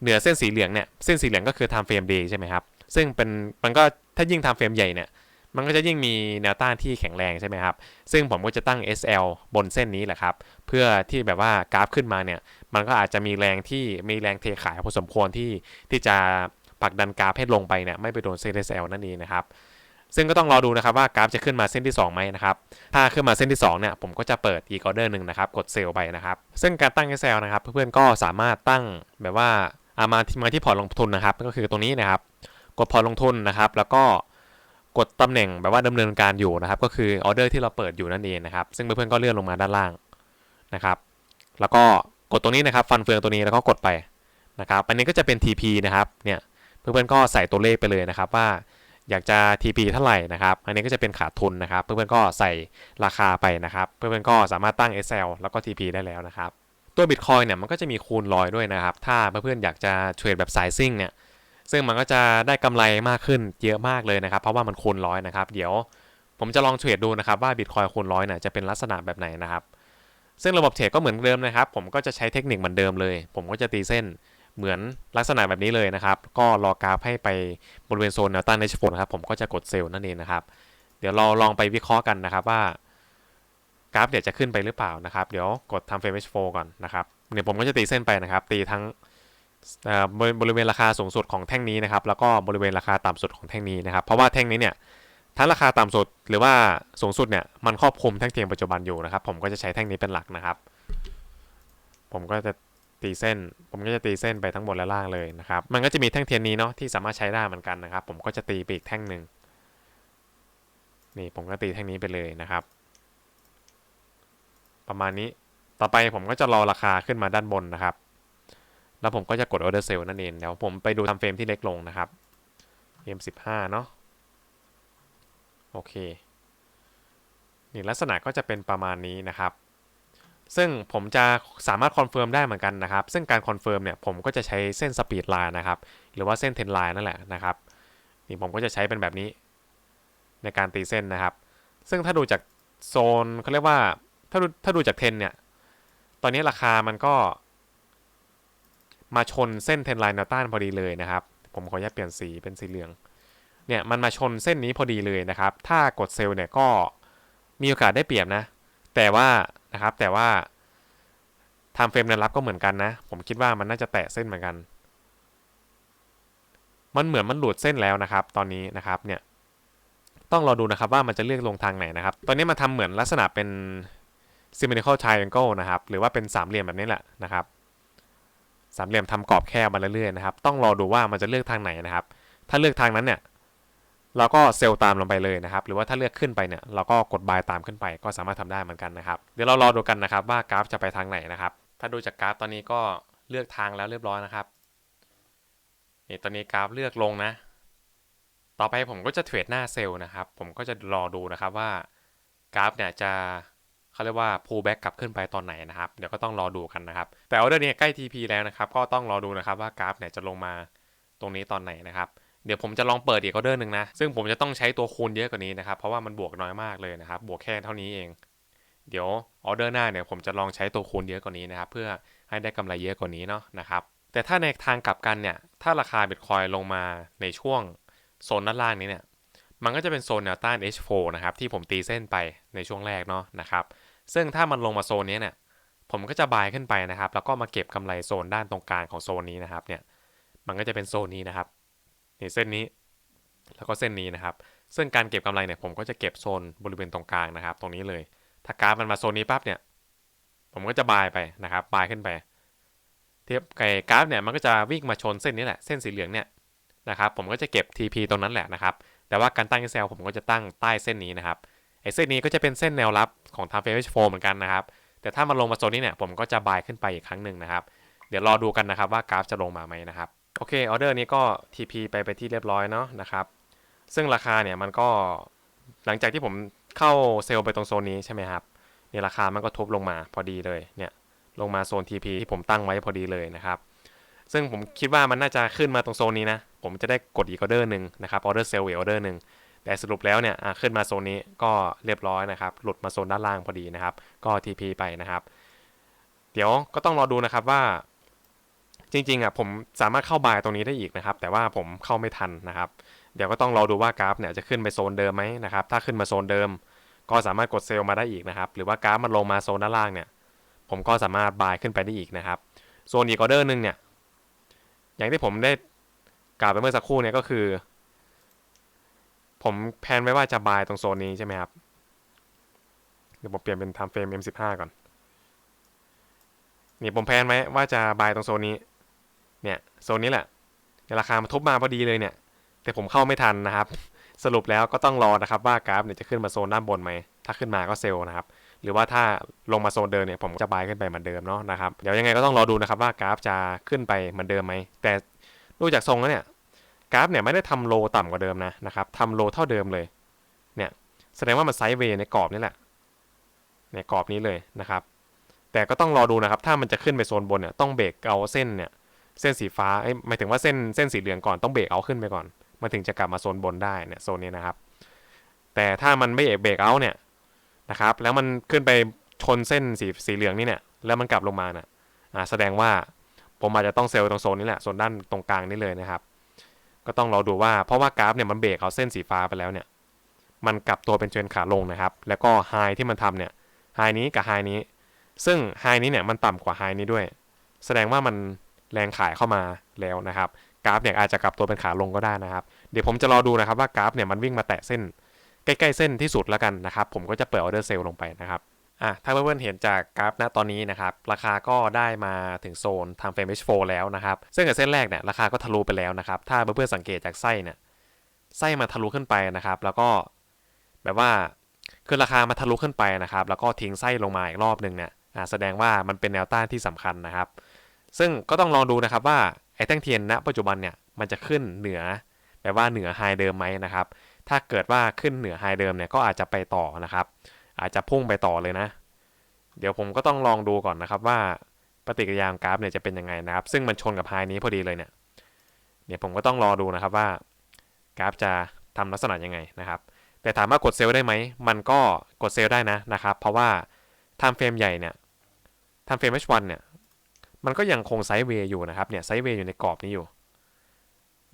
เหนือเส้นสีเหลืองเนี่ยเส้นสีเหลืองก็คือ time frame day ใช่ไหมครับซึ่งเป็นมันก็ถ้ายิ่ง time frame ใหญ่เนี่ย มันก็จะยิ่งมีแนวต้านที่แข็งแรงใช่ไหมครับ ซึ่งผมก็จะตั้ง SL บนเส้นนี้แหละครับ เพื่อที่แบบว่ากราฟขึ้นมาเนี่ย มันก็อาจจะมีแรงที่มีแรงเทขายพอสมควรที่ที่จะผลักดันกราฟให้ลงไปเนี่ยไม่ไปโดนเส้น SL นั่นเองนะครับ ซึ่งก็ต้องรอดูนะครับว่ากราฟจะขึ้นมาเส้นที่2ไหมนะครับ ถ้าขึ้นมาเส้นที่2เนี่ยผมก็จะเปิดอีกออเดอร์หนึ่งนะครับ กดเซลล์ไปนะครับ ซึ่งการตั้ง SL นะครับเพื่อนๆก็สามารถตั้งแบบว่าอามาที่มาที่พอร์ตลงทุนนะครับ ก็คือตรงนี้นะครับ กดพอร์ตลงทุนนะครับ แล้วก็ กดตำแหน่งแบบว่าดำเนินการอยู่นะครับ ก็คือออเดอร์ที่เราเปิดอยู่นั่นเองนะครับ ซึ่งเพื่อนๆก็เลื่อนลงมาด้านล่างนะครับ แล้วก็กดตรงนี้นะครับ ฟันเฟืองตัวนี้แล้วก็กดไปนะครับอันนี้ก็จะเป็น TP นะครับเนี่ยเพื่อนๆก็ใส่ตัวเลขไปเลยนะครับว่าอยากจะ TP เท่าไหร่นะครับ อันนี้ก็จะเป็นขาดทุนนะครับ เพื่อนๆก็ใส่ราคาไปนะครับ เพื่อนๆก็สามารถตั้ง SL แล้วก็ TP ได้แล้วนะครับ ตัว Bitcoin เนี่ยมันก็จะมีคูณร้อยด้วยนะครับ ถ้าเพื่อนๆอยากจะเทรดแบบสายซิ่งเนี่ย ซึ่งมันก็จะได้กำไรมากขึ้นเยอะมากเลยนะครับ เพราะว่ามันคูณร้อยนะครับ เดี๋ยวผมจะลองเทรดดูนะครับว่า Bitcoin คูณร้อยเนี่ยจะเป็นลักษณะแบบไหนนะครับ ซึ่งระบบเทรดก็เหมือนเดิมนะครับ ผมก็จะใช้เทคนิคเหมือนเดิมเลย ผมก็จะตีเส้นเหมือนลักษณะแบบนี้เลยนะครับ ก็รอกราฟให้ไปบริเวณโซนแนวต้านในชโมงนครับ ผมก็จะกดเซลล์นั่นเองนะครับ เดี๋ยวเราลองไปวิเคราะห์กันนะครับว่ากราฟเดี๋ยวจะขึ้นไปหรือเปล่านะครับ เดี๋ยวกดทำเฟรม H4 ก่อนนะครับ เดี๋ยวผมก็จะตีเส้นไปนะครับ ตีทั้ง บริเวณราคาสูงสุดของแท่งนี้นะครับ แล้วก็บริเวณราคาต่ำสุดของแท่งนี้นะครับ เพราะว่าแท่งนี้เนี่ยทั้งราคาต่ำสุดหรือว่าสูงสุดเนี่ยมันครอบคลุมแท่งเทียมปัจจุบันอยู่นะครับ ผมก็จะใช้แท่งนี้เป็นหลักนะครับ ผมก็จะตีเส้น ผมก็จะตีเส้นไปทั้งบนและล่างเลยนะครับ มันก็จะมีแท่งเทียนนี้เนาะที่สามารถใช้ได้เหมือนกันนะครับ ผมก็จะตีไปอีกแท่งหนึ่งนี่ผมก็ตีแท่งนี้ไปเลยนะครับ ประมาณนี้ต่อไปผมก็จะรอราคาขึ้นมาด้านบนนะครับ แล้วผมก็จะกด order sell นั่นเอง เดี๋ยวผมไปดูทำเฟรมที่เล็กลงนะครับ M15 เนาะโอเค นี่ลักษณะก็จะเป็นประมาณนี้นะครับ ซึ่งผมจะสามารถคอนเฟิร์มได้เหมือนกันนะครับ ซึ่งการคอนเฟิร์มเนี่ยผมก็จะใช้เส้นสปีดไลน์นะครับ หรือว่าเส้นเทนไลน์นั่นแหละนะครับ นี่ผมก็จะใช้เป็นแบบนี้ในการตีเส้นนะครับ ซึ่งถ้าดูจากโซนเขาเรียกว่า ถ้าดูถ้าดูจากเทนเนี่ย ตอนนี้ราคามันก็ มาชนเส้นเทนไลน์แนวต้านพอดีเลยนะครับ ผมขออนุญาตเปลี่ยนสีเป็นสีเหลือง เนี่ยมันมาชนเส้นนี้พอดีเลยนะครับ ถ้ากดเซลล์เนี่ยก็มีโอกาสได้เปรียบนะ แต่ว่านะครับแต่ว่าทำเฟรมแนวรับก็เหมือนกันนะ ผมคิดว่ามันน่าจะแตะเส้นเหมือนกัน มันเหมือนมันหลุดเส้นแล้วนะครับ ตอนนี้นะครับเนี่ยต้องรอดูนะครับว่ามันจะเลือกลงทางไหนนะครับ ตอนนี้มันทำเหมือนลักษณะเป็น symmetrical triangle นะครับ หรือว่าเป็นสามเหลี่ยมแบบนี้แหละนะครับ สามเหลี่ยมทำกรอบแคบมาเรื่อยๆนะครับ ต้องรอดูว่ามันจะเลือกทางไหนนะครับ ถ้าเลือกทางนั้นเนี่ยเราก็เซลล์ตามลงไปเลยนะครับ หรือว่าถ้าเลือกขึ้นไปเนี่ยเราก็กดบายตามขึ้นไป ก็สามารถทำได้เหมือนกันนะครับ เดี๋ยวเรารอดูกันนะครับว่ากราฟจะไปทางไหนนะครับ ถ้าดูจากกราฟตอนนี้ก็เลือกทางแล้วเรียบร้อยนะครับนี่ตอนนี้กราฟเลือกลงนะ ต่อไปผมก็จะเทรดหน้าเซลล์นะครับ ผมก็จะรอดูนะครับว่ากราฟเนี่ยจะ เขาเรียกว่า pull back กลับขึ้นไปตอนไหนนะครับ เดี๋ยวก็ต้องรอดูกันนะครับ แต่ออเดอร์นี้ใกล้ TP แล้วนะครับ ก็ต้องรอดูนะครับว่ากราฟเนี่ยจะลงมาตรงนี้ตอนไหนนะครับ เดี๋ยวผมจะลองเปิดอีกออเดอร์หนึ่งนะ ซึ่งผมจะต้องใช้ตัวคูณเยอะกว่านี้นะครับ เพราะว่ามันบวกน้อยมากเลยนะครับ บวกแค่เท่านี้เอง เดี๋ยวออเดอร์หน้าเนี่ยผมจะลองใช้ตัวคูณเยอะกว่านี้นะครับ เพื่อให้ได้กำไรเยอะกว่านี้เนาะนะครับ แต่ถ้าในทางกลับกันเนี่ย ถ้าราคาบิตคอยลงมาในช่วงโซนด้านล่างนี้เนี่ย มันก็จะเป็นโซนแนวต้าน H4 นะครับที่ผมตีเส้นไปในช่วงแรกเนาะนะครับ ซึ่งถ้ามันลงมาโซนนี้เนี่ย ผมก็จะบายขึ้นไปนะครับ แล้วก็มาเก็บกำไรโซนด้านตรงกลางของโซนนี้นะครับเนี่ย มันก็จะเป็นโซนนี้นะครับนี่เส้นนี้ แล้วก็เส้นนี้นะครับ ซึ่งการเก็บกำไรเนี่ยผมก็จะเก็บโซนบริเวณตรงกลางนะครับ ตรงนี้เลย ถ้ากราฟมันมาโซนนี้ปั๊บเนี่ย ผมก็จะบายไปนะครับ บายขึ้นไป เทียบไก่กราฟเนี่ยมันก็จะวิ่งมาชนเส้นนี้แหละ เส้นสีเหลืองเนี่ยนะครับ ผมก็จะเก็บ TP ตรงนั้นแหละนะครับ แต่ว่าการตั้งเซลผมก็จะตั้งใต้เส้นนี้นะครับไอ้เส้นนี้ก็จะเป็นเส้นแนวรับของทาง f a v o r 4เหมือนกันนะครับ แต่ถ้ามันลงมาโซนนี้เนี่ยผมก็จะบายขึ้นไปอีกครั้งหนึ่งนะครับ เดี๋ยวรอดูกันนะครับว่ากราฟจะลงมาไหมนะครับ โอเคออเดอร์นี้ก็ TP ไปไปที่เรียบร้อยเนาะนะครับ ซึ่งราคาเนี่ยมันก็หลังจากที่ผมเข้าเซลล์ไปตรงโซนนี้ใช่ไหมครับเนี่ยราคามันก็ทุบลงมาพอดีเลยเนี่ยลงมาโซน TP ที่ผมตั้งไว้พอดีเลยนะครับ ซึ่งผมคิดว่ามันน่าจะขึ้นมาตรงโซนนี้นะ ผมจะได้กดอีกออเดอร์หนึ่งนะครับออเดอร์เซลล์อีกออเดอร์หนึ่งแต่สรุปแล้วเนี่ยขึ้นมาโซนนี้ก็เรียบร้อยนะครับ หลุดมาโซนด้านล่างพอดีนะครับ ก็ TP ไปนะครับ เดี๋ยวก็ต้องรอดูนะครับว่า จริงๆอะผมสามารถเข้าบายตรงนี้ได้อีกนะครับ แต่ว่าผมเข้าไม่ทันนะครับ เดี๋ยวก็ต้องรอดูว่ากราฟเนี่ยจะขึ้นไปโซนเดิมไหมนะครับ ถ้าขึ้นมาโซนเดิม ก็สามารถกดเซลล์มาได้อีกนะครับ หรือว่ากราฟมันลงมาโซนด้านล่างเนี่ย ผมก็สามารถบายขึ้นไปได้อีกนะครับ โซนอีกออเดอร์หนึ่งเนี่ย อย่างที่ผมได้กล่าวไปเมื่อสักครู่เนี่ยก็คือ ผมแพนไว้ว่าจะบายตรงโซนนี้ใช่ไหมครับ เดี๋ยวผมเปลี่ยนเป็น time frame M15 ก่อน นี่ผมแพนไว้ว่าจะบายตรงโซนนี้ เนี่ยโซนนี้แหละในราคามาทุบมาพอดีเลยเนี่ย แต่ผมเข้าไม่ทันนะครับ สรุปแล้วก็ต้องรอนะครับว่ากราฟเนี่ยจะขึ้นมาโซนด้านบนไหม ถ้าขึ้นมาก็เซลล์นะครับ หรือว่าถ้าลงมาโซนเดิมเนี่ยผมจะบายขึ้นไปเหมือนเดิมเนาะนะครับเดี๋ยวยังไงก็ต้องรอดูนะครับว่ากราฟจะขึ้นไปเหมือนเดิมไหมแต่ดูจากทรงแล้วเนี่ยกราฟเนี่ยไม่ได้ทำโลต่ำกว่าเดิมนะนะครับทำโลเท่าเดิมเลยเนี่ยแสดงว่ามันไซด์เวย์ในกรอบนี่แหละในกรอบนี้เลยนะครับ แต่ก็ต้องรอดูนะครับ ถ้ามันจะขึ้นไปโซนบนเนี่ยต้องเบรกเอาเส้นเนี่ยเส้นสีฟ้าเอ้หมายถึงว่าเส้นเส้นสีเหลืองก่อนต้องเบรกเอาขึ้นไปก่อน มันถึงจะกลับมาโซนบนได้เนี่ยโซนนี้นะครับ แต่ถ้ามันไม่เบรกเอาเนี่ย นะครับ แล้วมันขึ้นไปชนเส้นสีสีเหลืองนี่เนี่ยแล้วมันกลับลงมาน่ะอ่าแสดงว่าผมอาจจะต้องเซลล์ตรงโซนนี้แหละโซนด้านตรงกลางนี่เลยนะครับ ก็ต้องรอดูว่าเพราะว่ากราฟเนี่ยมันเบรกเอาเส้นสีฟ้าไปแล้วเนี่ย มันกลับตัวเป็นเทรนขาลงนะครับ แล้วก็ไฮที่มันทำเนี่ยไฮนี้กับไฮนี้ ซึ่งไฮนี้เนี่ยมันต่ำกว่าไฮนี้ด้วย แสดงว่ามันแรงขายเข้ามาแล้วนะครับ กราฟเนี่ยอาจจะกลับตัวเป็นขาลงก็ได้นะครับ เดี๋ยวผมจะรอดูนะครับว่ากราฟเนี่ยมันวิ่งมาแตะเส้น ใกล้ ๆ เส้นที่สุดแล้วกันนะครับ ผมก็จะเปิดออเดอร์เซลล์ลงไปนะครับอะถ้าเพื่อนๆเห็นจากกราฟณตอนนี้นะครับ ราคาก็ได้มาถึงโซนทางเฟรม H4 แล้วนะครับ ซึ่งกับเส้นแรกเนี่ยราคาก็ทะลุไปแล้วนะครับ ถ้าเพื่อนๆสังเกตจากไส้เนี่ยไส้มาทะลุขึ้นไปนะครับ แล้วก็แบบว่าคือราคามาทะลุขึ้นไปนะครับ แล้วก็ทิ้งไส้ลงมาอีกรอบหนึ่งเนี่ยอะแสดงว่ามันเป็นแนวต้านที่สำคัญนะครับ ซึ่งก็ต้องลองดูนะครับว่าไอ้แท่งเทียนณปัจจุบันเนี่ยมันจะขึ้นเหนือแบบว่าเหนือไฮเดิมไหมนะครับ ถ้าเกิดว่าขึ้นเหนือไฮเดิมเนี่ยก็อาจจะไปต่อนะครับ อาจจะพุ่งไปต่อเลยนะ เดี๋ยวผมก็ต้องลองดูก่อนนะครับว่าปฏิกิริยาของกราฟเนี่ยจะเป็นยังไงนะครับ ซึ่งมันชนกับไฮนี้พอดีเลยเนี่ยเดี๋ยวผมก็ต้องรอดูนะครับว่ากราฟจะทำลักษณะยังไงนะครับ แต่ถามว่ากดเซลล์ได้ไหม มันก็กดเซลล์ได้นะนะครับ เพราะว่าไทม์เฟรมใหญ่เนี่ยไทม์เฟรม H1 เนี่ย มันก็ยังคงไซด์เวย์อยู่นะครับ เนี่ยไซด์เวย์อยู่ในกรอบนี้อยู่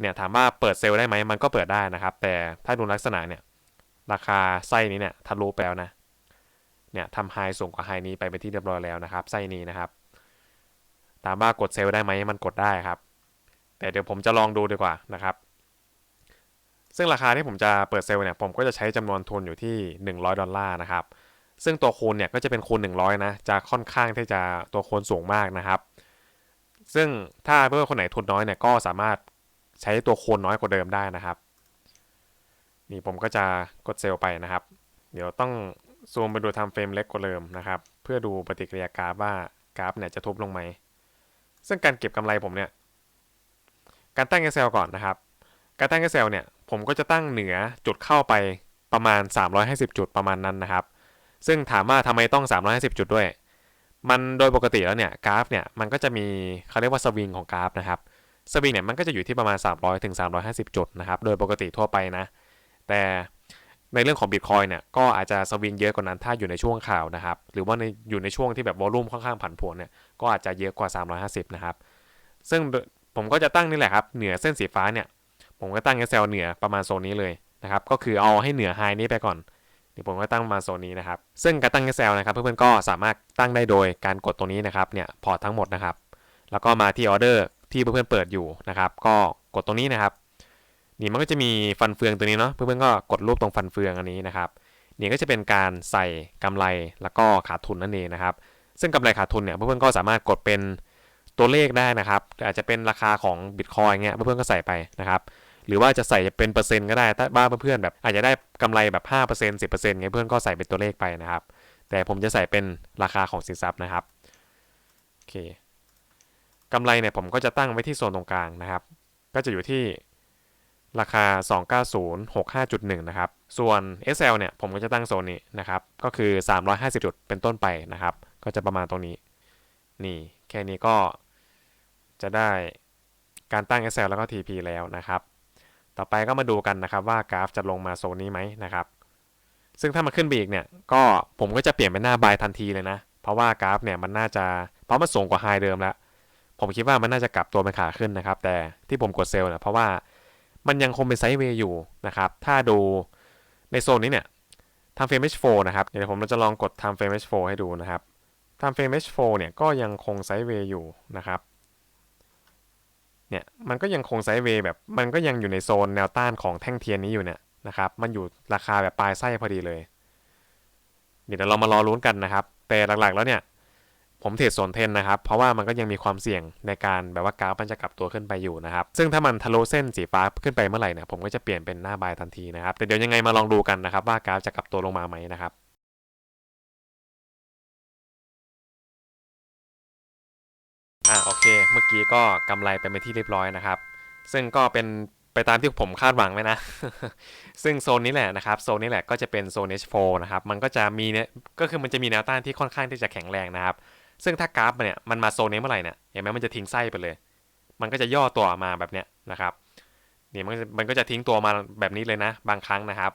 เนี่ยถามว่าเปิดเซลล์ได้ไหมมันก็เปิดได้นะครับ แต่ถ้าดูลักษณะเนี่ยราคาไส้นี้เนี่ยทะลุไปแล้วนะเนี่ยทำไฮสูงกว่าไฮนี้ไปเป็นที่เรียบร้อยแล้วนะครับไส้นี้นะครับ ถามว่ากดเซลล์ได้ไหมมันกดได้ครับ แต่เดี๋ยวผมจะลองดูดีกว่านะครับ ซึ่งราคาที่ผมจะเปิดเซลล์เนี่ยผมก็จะใช้จำนวนทุนอยู่ที่ 100 ดอลลาร์นะครับ ซึ่งตัวคูณเนี่ยก็จะเป็นคูณ 100 นะ จะค่อนข้างที่จะตัวคูณสูงมากนะครับ ซึ่งถ้าเพื่อนคนไหนทุนน้อยเนี่ยก็สามารถ ใช้ตัวโคูณน้อยกว่าเดิมได้นะครับ นี่ผมก็จะกดเซลล์ไปนะครับ เดี๋ยวต้องซูมไปดูทำเฟรมเล็กกว่าเดิมนะครับ เพื่อดูปฏิกิริยากราฟว่ากราฟเนี่ยจะทุบลงไหม ซึ่งการเก็บกำไรผมเนี่ย การตั้ง Excel ก่อนนะครับ การตั้ง Excel เนี่ยผมก็จะตั้งเหนือจุดเข้าไปประมาณ 350 จุดประมาณนั้นนะครับ ซึ่งถามว่าทำไมต้อง 350 จุดด้วย มันโดยปกติแล้วเนี่ยกราฟเนี่ยมันก็จะมีเขาเรียกว่าสวิงของกราฟนะครับ สวิงเนี่ยมันก็จะอยู่ที่ประมาณ 300ถึง350 จุดนะครับ โดยปกติทั่วไปนะ แต่ในเรื่องของ Bitcoin เนี่ยก็อาจจะสวิงเยอะกว่านั้นถ้าอยู่ในช่วงข่าวนะครับ หรือว่าในอยู่ในช่วงที่แบบวอลุ่มค่อนข้างผันผวนเนี่ยก็อาจจะเยอะกว่า 350 นะครับ ซึ่งผมก็จะตั้งนี่แหละครับ เหนือเส้นสีฟ้าเนี่ยผมก็ตั้ง SL เหนือประมาณโซนนี้เลยนะครับ ก็คือเอาให้เหนือไฮนี้ไปก่อนเดี๋ยวผมก็ตั้งประมาณโซนนี้นะครับ ซึ่งการตั้ง SL นะครับเพื่อนๆก็สามารถตั้งได้โดยการกดตรงนี้นะครับเนี่ยพอร์ตทั้งหมดนะครับ แล้วก็มาที่ออเดอร์ ที่เพื่อนๆเปิดอยู่นะครับ ก็กดตรงนี้นะครับ นี่มันก็จะมีฟันเฟืองตัวนี้เนาะเพื่อนๆก็กดรูปตรงฟันเฟืองอันนี้นะครับนี่ก็จะเป็นการใส่กำไรแล้วก็ขาดทุนนั่นเองนะครับ ซึ่งกำไรขาดทุนเนี่ยเพื่อนๆก็สามารถกดเป็นตัวเลขได้นะครับ อาจจะเป็นราคาของบิตคอยเงี้ยเพื่อนๆก็ใส่ไปนะครับหรือว่าจะใส่เป็นเปอร์เซ็นต์ก็ได้ ถ้าบ้าเพื่อนๆแบบอาจจะได้กำไรแบบ 5% 10%ไงเพื่อนก็ใส่เป็นตัวเลขไปนะครับ แต่ผมจะใส่เป็นราคาของสินทรัพย์นะครับ โอเค กำไรเนี่ยผมก็จะตั้งไว้ที่โซนตรงกลางนะครับ ก็จะอยู่ที่ราคา 29065.1 นะครับ ส่วน SL เนี่ยผมก็จะตั้งโซนนี้นะครับ ก็คือ 350 จุดเป็นต้นไปนะครับ ก็จะประมาณตรงนี้ นี่แค่นี้ก็จะได้การตั้ง SL แล้วก็ TP แล้วนะครับ ต่อไปก็มาดูกันนะครับว่ากราฟจะลงมาโซนนี้ไหมนะครับ ซึ่งถ้ามันขึ้นไปอีกเนี่ย ก็ผมก็จะเปลี่ยนเป็นหน้าบายทันทีเลยนะ เพราะว่ากราฟเนี่ยมันน่าจะ เพราะมันสูงกว่าไฮเดิมแล้ว ผมคิดว่ามันน่าจะกลับตัวเป็นขาขึ้นนะครับ แต่ที่ผมกดเซลล์นี่ยเพราะว่ามันยังคงเป็นไซด์เวย์อยู่นะครับ ถ้าดูในโซนนี้เนี่ยทำเฟรม H4 นะครับ เดี๋ยวผมจะลองกดทำเฟรม H4 ให้ดูนะครับทำเฟรม H4 เนี่ยก็ยังคงไซด์เวย์อยู่นะครับ เนี่ยมันก็ยังคงไซด์เวย์แบบมันก็ยังอยู่ในโซนแนวต้านของแท่งเทียนนี้อยู่เนี่ยนะครับ มันอยู่ราคาแบบปลายไส้พอดีเลย เดี๋ยวเรามารอลุ้นกันนะครับ แต่หลักๆแล้วเนี่ย ผมเทรดโซนเทนนะครับ เพราะว่ามันก็ยังมีความเสี่ยงในการแบบว่ากราฟมันจะกลับตัวขึ้นไปอยู่นะครับ ซึ่งถ้ามันทะลุเส้นสีฟ้าขึ้นไปเมื่อไหร่เนี่ยผมก็จะเปลี่ยนเป็นหน้าบายทันทีนะครับ แต่เดี๋ยวยังไงมาลองดูกันนะครับว่ากราฟจะกลับตัวลงมาไหมนะครับอ่าโอเค เมื่อกี้ก็กำไรไปเป็นที่เรียบร้อยนะครับ ซึ่งก็เป็นไปตามที่ผมคาดหวังไว้นะ ซึ่งโซนนี้แหละนะครับโซนนี้แหละก็จะเป็นโซน H4 นะครับ มันก็จะมีเนี่ยก็คือมันจะมีแนวต้านที่ค่อนข้างที่จะแข็งแรงนะครับ ซึ่งถ้ากราฟเนี่ยมันมาโซนนี้เมื่อไหร่เนี่ยเห็นไหมมันจะทิ้งไส้ไปเลย มันก็จะย่อตัวมาแบบเนี้ยนะครับนี่มันก็จะมันก็จะทิ้งตัวมาแบบนี้เลยนะ บางครั้งนะครับ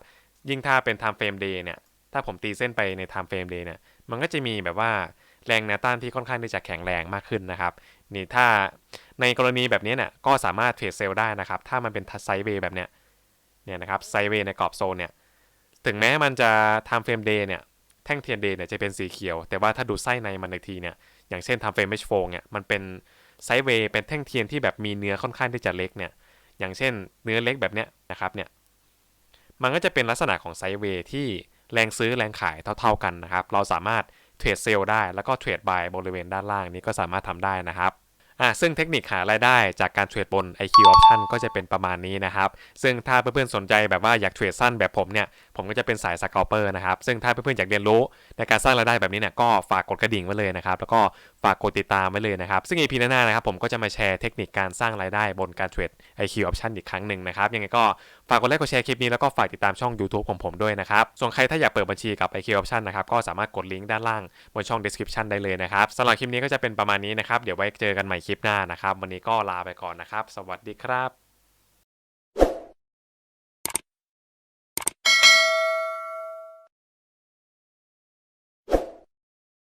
ยิ่งถ้าเป็น time frame day เนี่ยถ้าผมตีเส้นไปใน time frame day เนี่ยมันก็จะมีแบบว่าแรงแนวต้านที่ค่อนข้างที่จะแข็งแรงมากขึ้นนะครับนี่ถ้าในกรณีแบบนี้เนี่ยก็สามารถเทรดเซลล์ได้นะครับ ถ้ามันเป็นไซเวย์แบบเนี้ยเนี่ยนะครับไซเวย์ในกรอบโซนเนี่ยถึงแม้มันจะ time frame day เนี่ย แท่งเทียนเดย์เนี่ยจะเป็นสีเขียว แต่ว่าถ้าดูไส้ในมันอีกทีเนี่ยอย่างเช่น time frame H4 เนี่ยมันเป็นไซด์เวย์เป็นแท่งเทียนที่แบบมีเนื้อค่อนข้างที่จะเล็กเนี่ยอย่างเช่น เนื้อเล็กแบบเนี้ยนะครับเนี่ยมันก็จะเป็นลักษณะของไซด์เวย์ที่แรงซื้อแรงขายเท่า ๆกันนะครับ เราสามารถเทรดเซลล์ได้แล้วก็เทรดบายบริเวณด้านล่างนี้ก็สามารถทำได้นะครับ อะซึ่งเทคนิคหารายได้จากการเทรดบน IQ Option ก็จะเป็นประมาณนี้นะครับ ซึ่งถ้าเพื่อนๆสนใจแบบว่าอยากเทรดสั้นแบบผมเนี่ย ผมก็จะเป็นสายสกอเปอร์นะครับ ซึ่งถ้าเพื่อนๆอยากเรียนรู้ในการสร้างรายได้แบบนี้เนี่ย ก็ฝากกดกระดิ่งไว้เลยนะครับ แล้วก็ฝากกดติดตามไว้เลยนะครับ ซึ่ง EP หน้าๆนะครับผมก็จะมาแชร์เทคนิคการสร้างรายได้บนการเทรด IQ Option อีกครั้งหนึ่งนะครับ ยังไงก็ ฝากกดไลค์กดแชร์คลิปนี้แล้วก็ฝากติดตามช่อง YouTube ของผมด้วยนะครับ ส่วนใครถ้าอยากเปิดบัญชีกับ IQ Option นะครับ ก็สามารถกดลิงก์ด้านล่างบนช่อง description ได้เลยนะครับสำหรับคลิปนี้ก็จะเป็นประมาณนี้นะครับ เดี๋ยวไว้เจอกันใหม่คลิปหน้านะครับ วันนี้ก็ลาไปก่อนนะครับ สวัสดีครับ